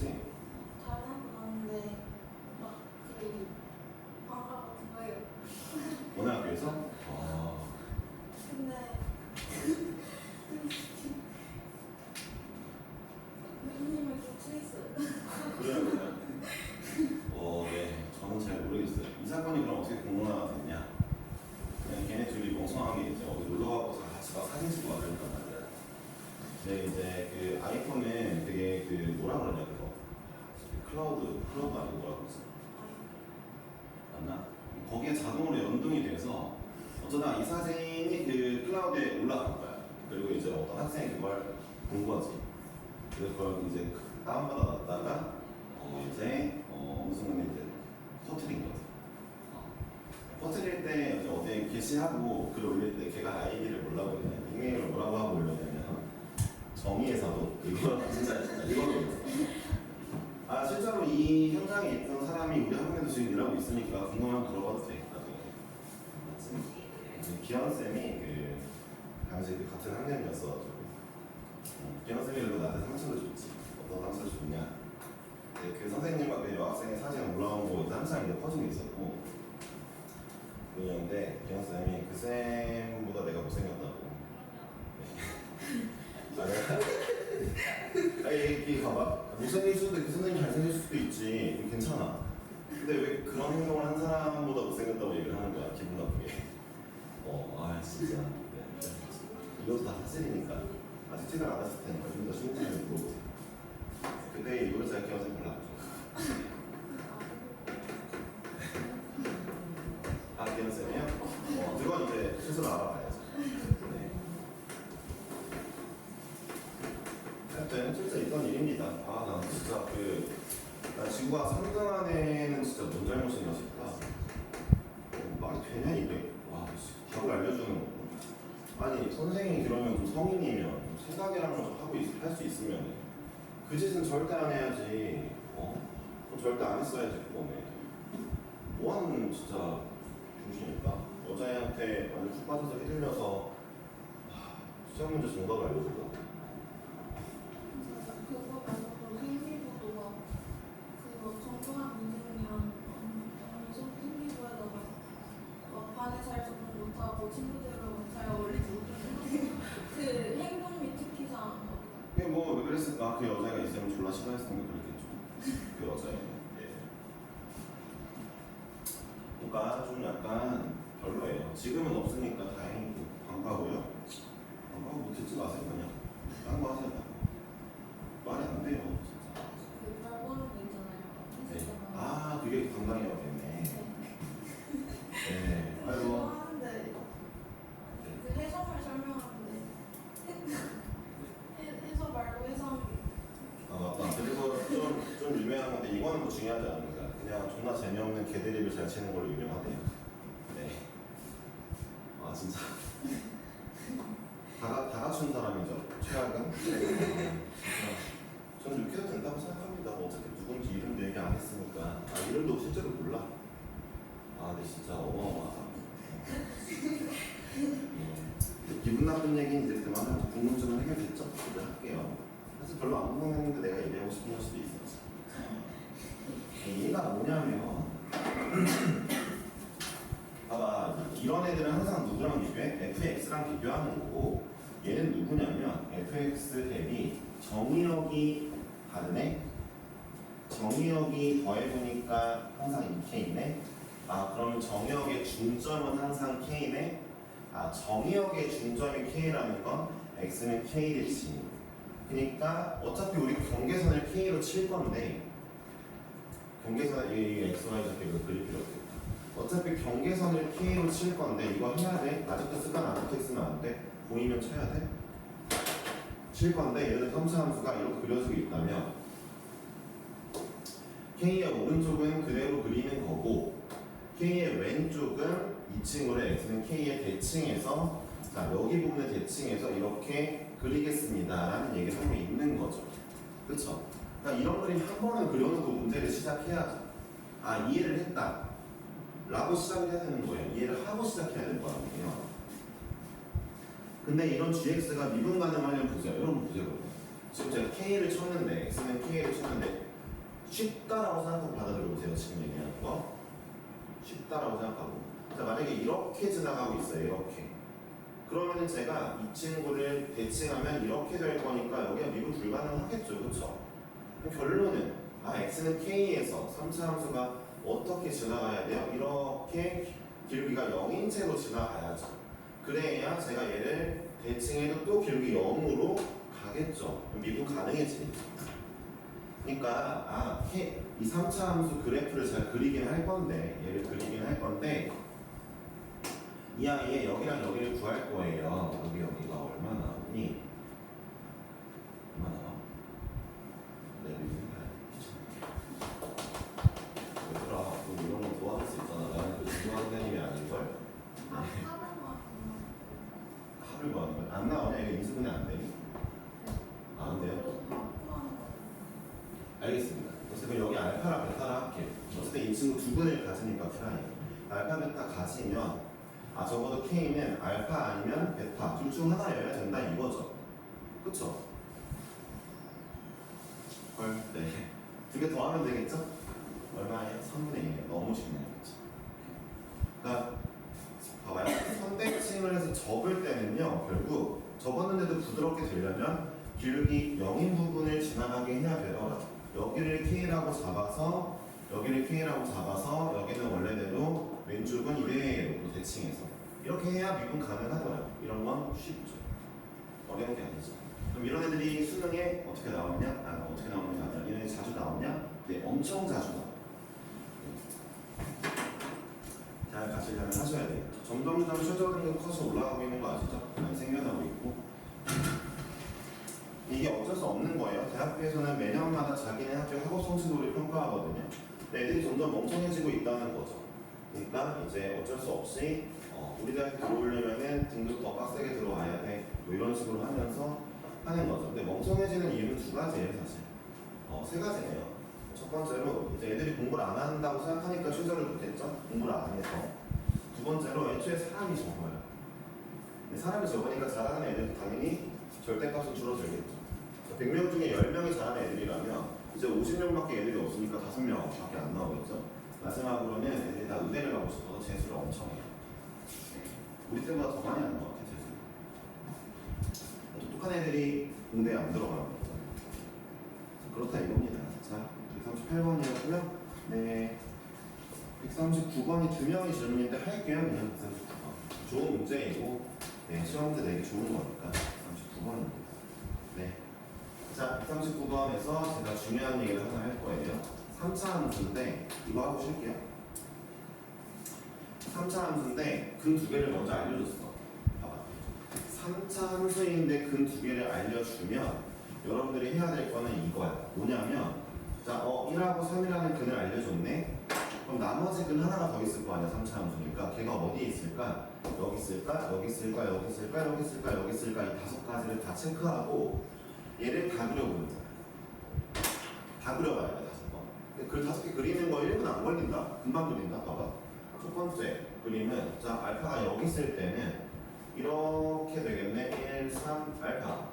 있지? 다른 학교 갔는데 막그 방과 같은 거예요. 어느 학교에서? 아, 근데 선생님을 교체했어요. 그래요? 어, 네. 저는 잘 모르겠어요. 이 사건이 그럼 어떻게 공론화가 됐냐? 그냥 걔네 둘이 멍청하게 이제 어디 놀러 가고서 같이 막 사진 찍고 막 그랬단 말이야. 근데 이제 그 아이폰은 되게 그 뭐라 그러냐 그거 클라우드 아니고 뭐라 그러지? 맞나? 거기에 자동으로 연동이 돼서 어쩌다 이 사진이 그 클라우드에 올라간 거야. 그리고 이제 어떤 학생이 그걸 본 거지. 그래서 그걸 이제 다운받아 놨다가 어 이제 어 무슨 놈이 이제 터트린 거지. 어. 터트릴 때 이제 어디에 게시하고 글 올릴 때 걔가 아이디를 뭐라고 했냐 닉네임을 뭐라고 하고 올렸냐면 정의에서도 이거 진짜 있어. 아 실제로 이 현장에 있던 사람이 우리 학교에도 지금 일하고 있으니까 궁금하면 물어봐도? 이제 기현 쌤이 그 당시 그 같은 학년이었어가지고 어, 기현 쌤이 그리고 나한테 상처를 줬지. 어떤 상처를 줬냐. 네, 그 선생님과 그 여학생의 사진 올라온 거 한참 이제 퍼즐이 있었고 그였는데 기현 쌤이 그 쌤보다 내가 못생겼다고. 아, 내가 아니 이렇게 봐봐. 못생길 수도 있고 그 선생님 잘생길 수도 있지. 괜찮아. 근데 왜 그런 행동을 한 사람보다 못생겼다고 얘기를 하는 거야 기분 나쁘게? 어 아 진짜. 네. 이것도 다 사실이니까. 아직 퇴근 안 하셨을 테니까 좀더 신중하게 물어보세요 그때 이걸 제가 기억해서 별로 안 좋아 아 기현 쌤이요? 어 그건 이제 스스로 알아봐야죠 네. 하여튼 실제 있던 일입니다. 아, 나 진짜 그, 나 지구가 3등 안에는 진짜 뭔 잘못인가 싶다. 어, 말이 되냐, 이게? 와, 씨, 답을 알려주는 거. 아니, 선생님이 그러면 좀 성인이면 생각이라는 걸 하고 할 수 있으면 그 짓은 절대 안 해야지. 어? 절대 안 했어야지, 그거는. 뭐 하는 진짜 중심일까? 여자애한테 완전 푹 빠져서 휘둘려서 하, 시험 문제 정답을 알려준다. 그게 뭐왜 그랬을까? 그 여자가 있으면 졸라 싫어했으면 그랬겠죠. 그 여자애. 예. 그러니까 좀 약간 별로예요. 지금은 없으니까 다행이고 반가워요. 반가워 뭐 듣지 마세요 그냥. 딴거 하세요. 이거는 뭐 중요하지 않습니다. 그냥 존나 재미없는 개드립을 잘 치는 걸로 유명하대요. 네. 아 진짜. 다, 가- 다 갖춘 사람이죠. 최악은. 진짜. 저는 이렇게 해도 된다고 생각합니다. 뭐 어차피 누군지 이름도 얘기 안 했으니까. 아 이름도 실제로 몰라. 아 근데 진짜 어마어마하다. 네. 기분 나쁜 얘기는 이제 그만하고 궁금증은 해결됐죠? 그래 할게요. 사실 별로 안 궁금했는데 내가 얘기하고 싶은 걸 수도 있었지. 얘가 뭐냐면 봐봐 이런 애들은 항상 누구랑 비교해? fx랑 비교하는 거고 얘는 누구냐면 fx 대비 정의역이 다르네? 정의역이 더해보니까 항상 이 k네? 아 그러면 정의역의 중점은 항상 k네? 아 정의역의 중점이 k라는 건 x는 k를 치는 그러니까 어차피 우리 경계선을 k로 칠 건데 경계선을 이 x, y 좌표를 그릴 필요 없겠다. 어차피 경계선을 k로 칠 건데 이거 해야 돼. 아직도 습관 안 붙어 있으면 안 돼. 보이면 쳐야 돼. 칠 건데 얘를 함수함수가 이렇게 그려지고 있다면 k의 오른쪽은 그대로 그리는 거고 k의 왼쪽은 2층으로 x는 k의 대칭에서 자 여기 부분의 대칭에서 이렇게 그리겠습니다 라는 얘기를 하고 있는 거죠. 그렇죠? 그러니까 이런 그림 한 번은 그려놓고 문제를 시작해야죠. 아 이해를 했다. 라고 시작을 해야 되는 거예요. 이해를 하고 시작해야 될 거 아니에요. 근데 이런 gx가 미분 가능하려면 보세요. 여러분 보세요. 지금 제가 k를 쳤는데 x는 k를 쳤는데 쉽다라고 생각하고 받아들여보세요. 지금 얘기하는 거. 쉽다라고 생각하고. 자, 만약에 이렇게 지나가고 있어요. 이렇게. 그러면은 제가 이 친구를 대칭하면 이렇게 될 거니까 여기가 미분 불가능하겠죠. 그렇죠? 결론은 아 x는 k에서 3차 함수가 어떻게 지나가야 돼요? 이렇게 길이가 0인 채로 지나가야죠. 그래야 제가 얘를 대칭해도 또 길이 0으로 가겠죠. 미분 가능해지겠죠. 그러니까 아, K, 이 3차 함수 그래프를 제가 그리긴 할 건데 얘를 그리긴 할 건데 이 아이의 여기랑 여기를 구할 거예요. 여기 여기가 얼마 나오니? 얼마 나와? 네, 얘들아, 너 이런 거 도와줄 수 있잖아. 나는 그 중요한 선생님이 아닌걸? 아, 하나만 합을 구하는 거야. 안 나오냐? 이거 인수분해 안 되니? 아, 안 돼요? 그래서 바꾸는 거. 알겠습니다. 그럼 여기 알파랑 베타랑 할게요. 어쨌든 이 친구 두 분을 가지니까 프라임. 알파, 베타 가지면 아 적어도 K는 알파 아니면 베타 둘 중 하나여야 된다 이거죠. 그쵸? 헐, 네. 두 개 더 하면 되겠죠? 얼마예요? 3분의 1. 너무 쉽네요. 그쵸? 그러니까 봐봐요. 선대칭을 해서 접을 때는요, 결국 접었는데도 부드럽게 되려면 기울기 0인 부분을 지나가게 해야 되더라. 여기를 K라고 잡아서 여기를 K라고 잡아서 여기는 원래대로 왼쪽은 이대로 대칭해서 이렇게 해야 미분 가능하더라고요. 이런 건 쉽죠. 어려운 게 아니죠. 그럼 이런 애들이 수능에 어떻게 나오냐? 아, 어떻게 나오느냐? 아니라 이런 애들이 자주 나오냐? 네, 엄청 자주 나와요. 잘 가시려면 하셔야 돼요. 점점점 최저 등급 커서 올라가고 있는 거 아시죠? 많이 생겨나고 있고 이게 어쩔 수 없는 거예요. 대학교에서는 매년마다 자기네 학교 학업 성취도를 평가하거든요. 애들이 점점 멍청해지고 있다는 거죠. 그러니까 이제 어쩔 수 없이 어, 우리 대학 들어오려면은 등급 더 빡세게 들어와야 돼. 뭐 이런 식으로 하면서 하는 거죠. 근데 멍청해지는 이유는 두 가지예요, 사실. 어, 세 가지네요. 첫 번째로 이제 애들이 공부를 안 한다고 생각하니까 최저를 못했죠. 공부를 안 해서. 두 번째로 애초에 사람이 적어요. 사람이 적으니까 잘하는 애들은 당연히 절대값은 줄어들겠죠. 100명 중에 10명이 잘하는 애들이라면 이제 50명밖에 애들이 없으니까 5명밖에 안 나오겠죠. 마지막으로는 애들이 다 의대를 가고 싶어서 재수를 엄청 해요. 네. 우리 때보다 더 많이 하는 것 같아요, 재수. 똑똑한 애들이 공대에 안 들어가는 거죠. 그렇다 이겁니다. 자, 138번이었고요. 네. 139번이 두 명이 질문인데 할게요. 그냥 139번. 좋은 문제이고, 네, 시험 문제 내기 좋은 거니까 139번입니다. 네. 자, 139번에서 제가 중요한 얘기를 하나 할 거예요. 3차 함수인데, 이거 하고 쉴게요. 3차 함수인데, 근 두 개를 먼저 알려줬어. 봐봐. 3차 함수인데 근 두 개를 알려주면, 여러분들이 해야 될 거는 이거야. 뭐냐면, 자, 어, 1하고 3이라는 근을 알려줬네. 그럼 나머지 근 하나가 더 있을 거 아니야, 3차 함수니까. 걔가 어디에 있을까? 여기 있을까? 여기 있을까? 여기 있을까? 여기 있을까? 여기 있을까? 이 다섯 가지를 다 체크하고 얘를 다 그려보는 거야. 다 그려봐야 돼, 다섯 번. 근데 그 다섯 개 그리는 거 1분 안 걸린다. 금방 그린다. 봐봐. 첫 번째 그림은 자, 알파가 여기 있을 때는 이렇게 되겠네. 1, 3, 알파.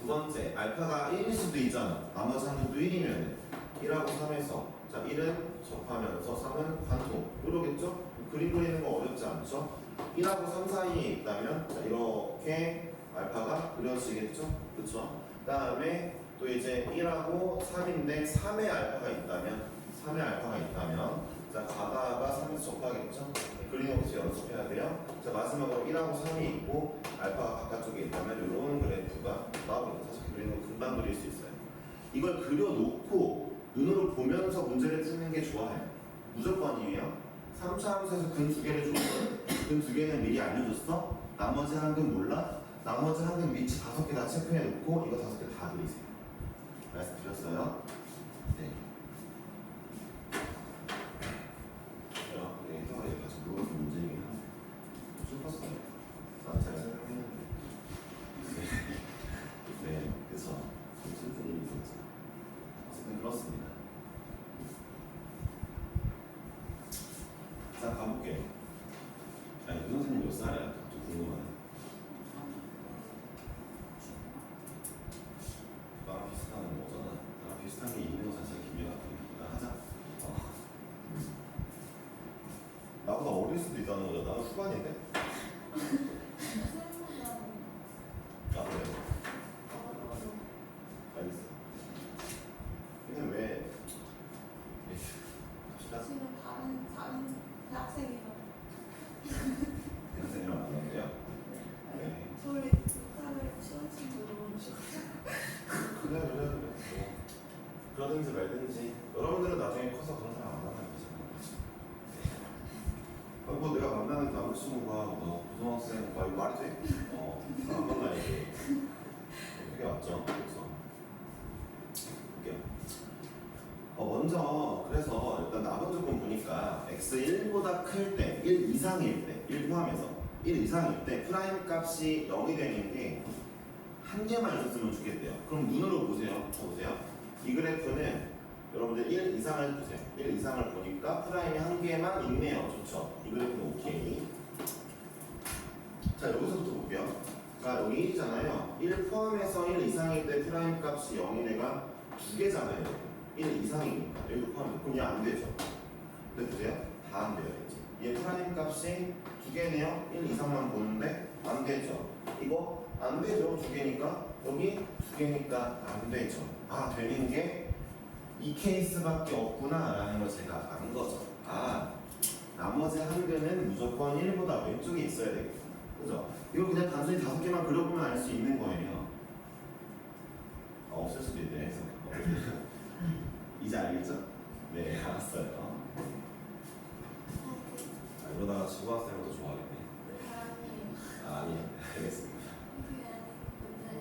두 번째, 알파가 1일 수도 있잖아. 나머지 한 개도 1이면 1하고 3에서 자 1은 접하면서 3은 관통 이러겠죠? 그림 그리는 거 어렵지 않죠? 1하고 3 사이에 있다면 자 이렇게 알파가 그려지겠죠? 그쵸? 그 다음에 또 이제 1하고 3인데 3의 알파가 있다면 3의 알파가 있다면 자 가다가 3에서 접하겠죠? 그리는 것이 연습해야 돼요. 자 마지막으로 1하고 3이 있고 알파가 바깥쪽에 있다면 이런 그래프가 나오겠죠. 사실 그리는 거 금방 그릴 수 있어요. 이걸 그려놓고 눈으로 보면서 문제를 푸는 게 좋아요. 무조건이에요. 3차 함수에서 근 두 개를 줬어. 근두 개는 미리 알려줬어. 나머지 한 근 몰라. 나머지 한근 위치 다섯 개 다 체크해 놓고 이거 다섯 개 다 그리세요. 말씀드렸어요. 네. 제가 네, 해석을 가지고 물어본 문제이긴 한데 슬펐어요. 나는 잘 설명했는데. 네. 네, 그래서 좀 슬픈 일이 있었죠. 어쨌든 그렇습니다. 자 가볼게요. 아니 그 선생님 몇 살이야? 좀 궁금하네. 초반인 맞죠. 그래서 볼게요. 어 먼저 그래서 일단 남은 조건 보니까 x 1보다 클 때, 1 이상일 때, 1 포함해서 1 이상일 때 프라임 값이 0이 되는 게 한 개만 있었으면 좋겠대요. 그럼 눈으로 보세요. 저 보세요. 이 그래프는 여러분들 1 이상을 보세요. 1 이상을 보니까 프라임이 한 개만 있네요. 좋죠. 이 그래프는 오케이. 자 여기서부터 볼게요. 자 여기 1이잖아요. 1 포함해서 1 이상일 때 프라임 값이 0인 애가 두 개잖아요. 1 이상이니까 여기 포함해 그럼 얘안 되죠. 근데 보세요. 다 안 돼요. 얘 프라임 값이 두 개네요. 1 이상만 보는데 안 되죠. 이거 안 되죠. 두 개니까 여기 두 개니까 안 되죠. 아 되는 게 이 케이스밖에 없구나 라는 걸 제가 안 거죠. 아 나머지 한 개는 무조건 1보다 왼쪽에 있어야 되겠다. 그죠? 이거 그냥 단순히 다섯 개만 그려보면 알 수 있는 거예요. 아, 없을 수도 있네. 해서. 이제 알겠죠? 네, 알았어요. 아, 이러다가 더 좋아하겠네. 아, 아니, 알겠습니다. 그게 아니고 근데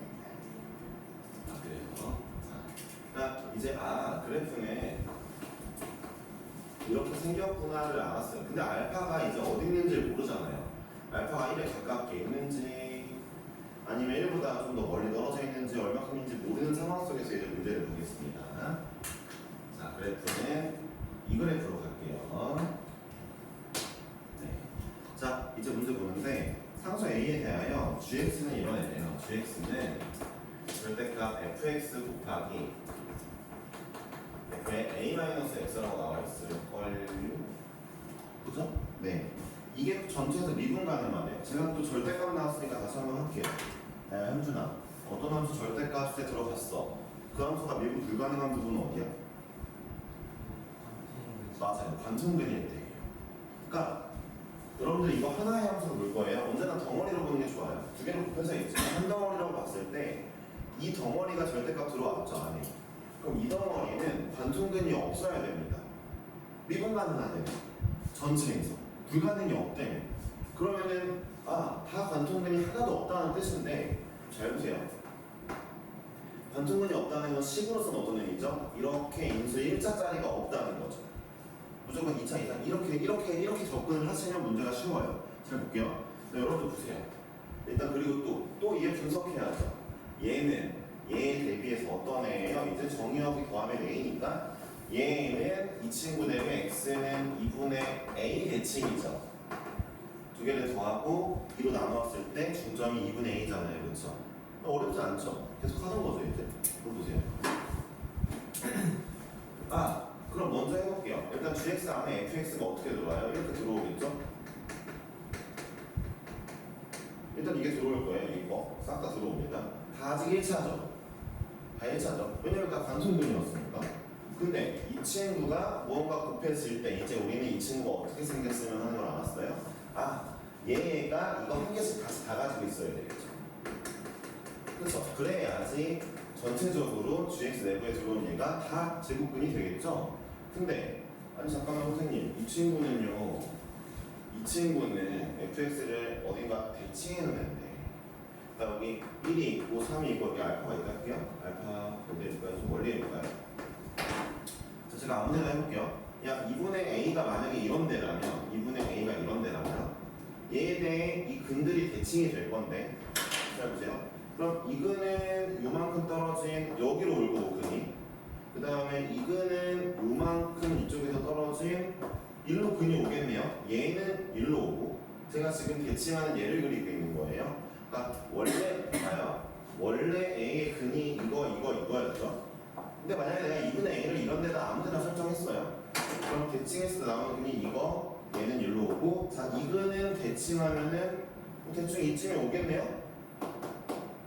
아, 그래요? 자, 그러니까 이제 아, 그래프네. 이렇게 생겼구나를 알았어요. 근데 알파가 이제 어디 있는지 모르잖아요. 알파가 1에 가깝게 있는지 아니면 1보다 좀 더 멀리 떨어져 있는지 얼마큼인지 모르는 상황 속에서 이제 문제를 보겠습니다. 자, 그래프는 이 그래프로 갈게요. 네. 자, 이제 문제 보는데 상수 A에 대하여 gx는 이런 애네요. gx는 절대값 fx 곱하기 f의 a-x라고 나와 있을 걸요? 그죠? 네. 이게 전체에서 미분 가능하네요. 제가 또 절대값 나왔으니까 다시 한번 할게요. 야, 현준아. 어떤 함수 절대값에 들어갔어. 그 함수가 미분 불가능한 부분은 어디야? 맞아요. 관통근일대예요. 그러니까 여러분들 이거 하나의 함수로 볼 거예요. 언제나 덩어리로 보는 게 좋아요. 두 개를 곱해서 있지만 한 덩어리라고 봤을 때 이 덩어리가 절대값 들어왔죠 안에. 그럼 이 덩어리는 관통근이 없어야 됩니다. 미분 가능하대요. 전체에서 불가능이 없대요. 그러면은 아 다 관통근이 하나도 없다는 뜻인데 잘 보세요. 관통근이 없다는 건 식으로서는 어떤 의미죠? 이렇게 인수 1자짜리가 없다는 거죠. 무조건 2차 이상 이렇게 이렇게 이렇게 접근을 하시면 문제가 쉬워요. 잘 볼게요. 네, 여러분들 보세요. 일단 그리고 또또 얘 분석해야죠. 얘는 얘에 대비해서 어떤 애예요? 이제 정의역이 더하면 A니까 얘는 이 친구 대비 X는 2분의 A 대칭이죠. 두 개를 더하고 2로 나누었을 때 중점이 2분의 A잖아요. 그렇죠? 어렵지 않죠? 계속 하는 거죠 이제. 이거 보세요. 아 그럼 먼저 해볼게요. 일단 gx 안에 fx가 어떻게 들어와요? 이렇게 들어오겠죠? 일단 이게 들어올 거예요. 이거 싹 다 들어옵니다. 다 아직 1차죠. 다 1차죠. 왜냐면 다 관통근이었으니까. 이 친구가 무언가 곱했을 때 이제 우리는 이 친구가 어떻게 생겼으면 하는 걸 알았어요? 아 얘가 이거 한 개씩 다시 다 가지고 있어야 되겠죠. 그렇죠. 그래야지 전체적으로 GX 내부에 들어온 얘가 다 제곱근이 되겠죠. 근데 아니 잠깐만 선생님 이 친구는요 이 친구는 fx를 어딘가 대칭해 놓는데 자 여기 1이 있고 3이 있고 여기 알파가 있다 할게요 알파 어디 해볼까요? 좀 멀리 해볼까요? 자 제가 아무 데나 해볼게요 야 2분의 a가 만약에 이런 데라면 2분의 a가 이런 데라면 얘에 대해 이 근들이 대칭이 될 건데 잘 보세요 그럼 이 근은 요만큼 떨어진 여기로 올고 근이 그 다음에 이 근은 요만큼 이쪽에서 떨어진 일로 근이 오겠네요. 얘는 일로 오고 제가 지금 대칭하는 얘를 그리고 있는 거예요. 그러니까 원래 봐요. 원래 A의 근이 이거 이거 이거였죠. 근데 만약에 내가 2분의 A를 이런 데다 아무 데나 설정했어요. 그럼 대칭했을 때 나오는 근이 이거 얘는 일로 오고 자 이거는 대칭하면은 뭐 대충 이쯤에 오겠네요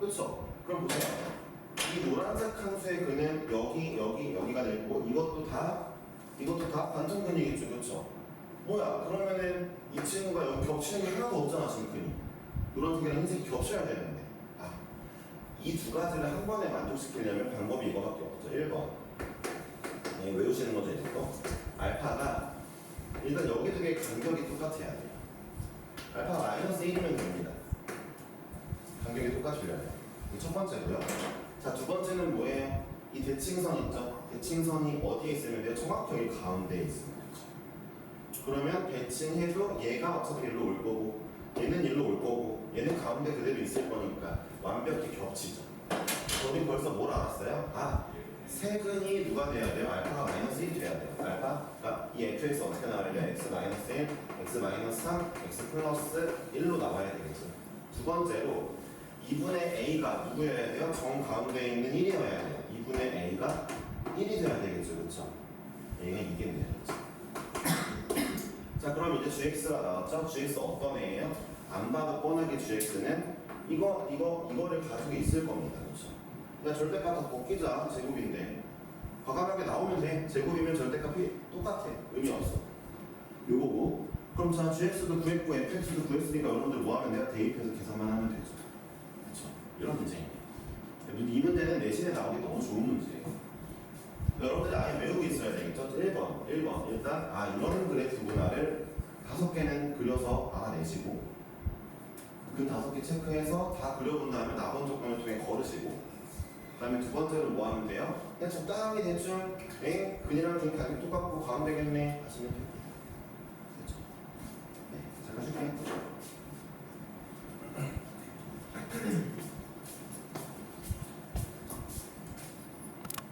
그쵸? 그럼 보세요 이 노란색 함수의 근은 여기 여기 여기가 될 거고 이것도 다 이것도 다 관통근이겠죠 그쵸? 뭐야 그러면은 이 친구가 여기 겹치는 게 하나도 없잖아 지금 근이 노란색이랑 흰색이 겹쳐야 되는데 아, 이 두 가지를 한 번에 만족시키려면 방법이 이거밖에 없죠. 1번. 네, 외우시는 거죠 이제 또? 알파가 일단 여기 두 개의 간격이 똑같아야 돼요. 알파 마이너스 1이면 됩니다. 간격이 똑같으려면 이게 첫 번째고요. 자 두 번째는 뭐예요? 이 대칭선 있죠? 대칭선이 어디에 있으면 돼요? 여기 가운데에 있으면 되죠. 그러면 대칭해도 얘가 어차피 일로 올 거고 얘는 일로 올 거고 얘는 가운데 그대로 있을 거니까 완벽히 겹치죠 우리 벌써 뭘 알았어요? 아 세근이 누가 돼야 돼요? 알파가 마이너스 1이 돼야 돼요 알파가 이 fx 어떻게 돼요? x 마이너스 1, x 마이너스 3, x 플러스 1로 나와야 되겠죠 두 번째로 2분의 a가 누구여야 돼요? 정 가운데에 있는 1이어야 돼요 2분의 a가 1이 돼야 되겠죠 그렇죠? a가 2겠네요 그렇죠? 자 그럼 이제 gx가 나왔죠? gx 어떤 애예요? 안 봐도 뻔하게 gx는 이거 이거 이거를 가지고 있을 겁니다. 그렇죠? 그러니까 절대값 다 벗기자 제곱인데. 과감하게 나오면 돼. 제곱이면 절대값이 똑같아. 의미 없어. 요거고. 그럼 자 gx도 구했고 fx도 구했으니까 여러분들 뭐 하면 내가 대입해서 계산만 하면 되죠. 그렇죠? 이런 문제입니다. 이 문제는 내신에 나오기 너무 좋은 문제예요 여러분들 아예 외우고 있어야 되겠죠? 1번, 1번. 일단, 아, 이런 그래프구나를 다섯 개는 그려서 알아내시고, 그 다섯 개 체크해서 다 그려본 다음에 나번 조건을 통해 걸으시고, 그 다음에 두 번째로 뭐 하면 돼요? 그냥 적당하게 대충, 엥, 근이랑 긴 가격 똑같고, 가면 되겠네. 하시면 됩니다. 됐죠? 네, 잠깐 쉴게요.